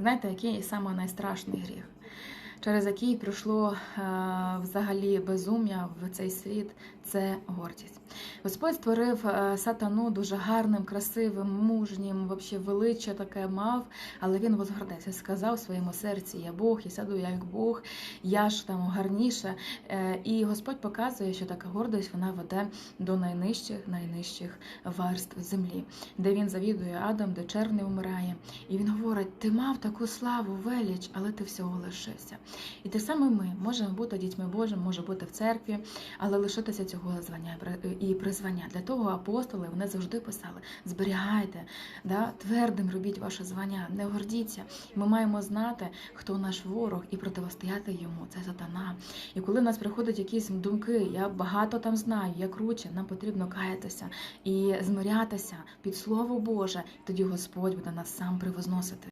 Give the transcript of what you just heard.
Знаєте, який саме найстрашний гріх, через який прийшло е, взагалі безум'я в цей світ, це гордість. Господь створив е, сатану дуже гарним, красивим, мужнім, вообще величчя таке мав, але він возгордився, сказав в своєму серці: Я Бог, я сяду як Бог, я ж там гарніше. Е, І Господь показує, що така гордість вона веде до найнижчих, найнижчих верств землі, де він завідує Адам, де червний вмирає. І він говорить: ти мав таку славу, велич, але ти всього лишився. І те саме ми можемо бути дітьми Божими, може бути в церкві, але лишитися цього звання і призвання. Для того апостоли вони завжди писали: зберігайте, да, твердим робіть ваше звання, не гордіться. Ми маємо знати, хто наш ворог, і протистояти йому. Це сатана. І коли в нас приходять якісь думки, я багато там знаю, я круче, нам потрібно каятися і змирятися під слово Боже. Тоді Господь буде нас сам привозносити.